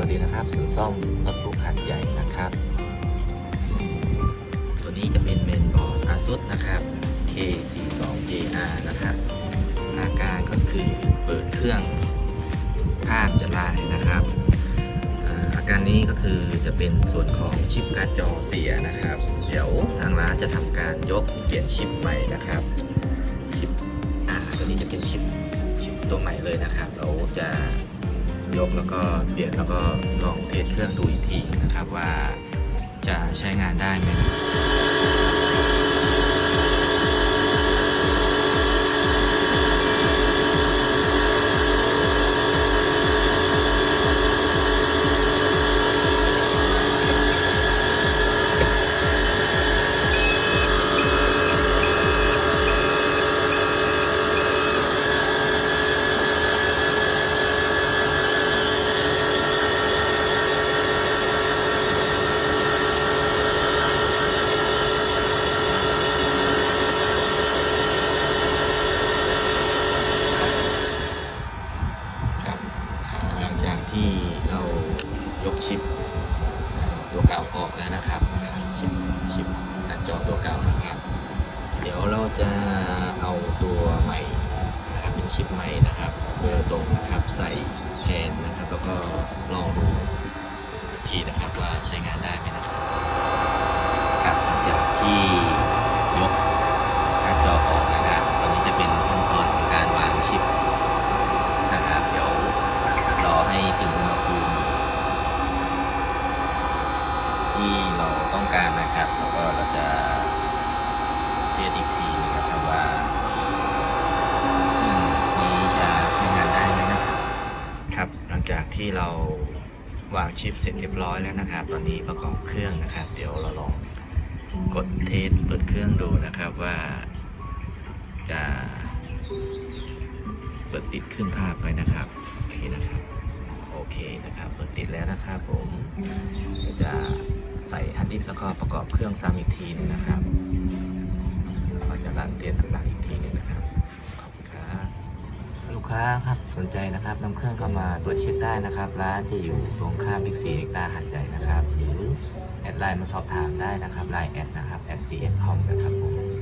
วัสดีนะครับศูนย์ซ่อมรถบุกหัดใหญ่นะครับ ตัวนี้จะเป็นเมนบอร์ด ASUS นะครับ K42JR นะครับอาการก็คือเปิดเครื่องภาพจะลายนะครับอาอาการนี้ก็คือจะเป็นส่วนของชิปการ์ดจอเสียนะครับ เดี๋ยวทางร้านจะทำการยกเปลี่ยนชิปใหม่นะครับชิปอ่าตัวนี้จะเป็นชิปชิปตัวใหม่เลยนะครับ เราจะ ยกแล้วก็เปลี่ยนแล้วก็ลองเทสเครื่องดูอีกทีนะครับว่าจะใช้งานได้ไหม ชิปตัวเก่าออกแล้วนะครับชิปชิปตัดจอตัวเก่านะครับ เดี๋ยวเราจะเอาตัวใหม่นะครับเป็นชิปใหม่นะครับเบอร์ตรงนะครับใส่แทนนะครับ แล้วก็ลองดูทีนะครับว่าใช้งานได้ไหมนะครับหลังจากที่ยกหน้าจอออกนะครับตอนนี้จะเป็นขั้นตอนของการวางชิป นะครับเดี๋ยวรอให้ถึงอุณหภูมิที่เราต้อง การนะครับ แล้วก็เราจะเทสอีกทีนะครับว่าเครื่องนี้จะใช้งานได้ไหมนะครับ ครับ หลังจากที่เราวางชิปเสร็จเรียบร้อยแล้วนะครับ ตอนนี้ประกอบเครื่องนะครับ เดี๋ยวเราลองกดเทสเปิดเครื่องดูนะครับว่าจะเปิดติดขึ้นภาพไว้นะครับโอเคนะครับ โอเคนะครับ เปิดติดแล้วนะครับผมจะ ใส่ฮันดิสก์แล้วก็ประกอบเครื่องซ้ำอีกทีหนึงนะครับก็จะรันเทสต่างๆอีกทีหนึงนะครับขอบคุณครับลูกค้าครับสนใจนะครับนำเครื่องเข้ามาตรวจเช็คได้นะครับ ร้านจะอยู่ตรงข้ามบิ๊กซีเอ็กตาหันใหญ่นะครับ หรือแอดไลน์มาสอบถามได้นะครับไลน์แอดนะครับแอดซีเอสคอมนะครับผม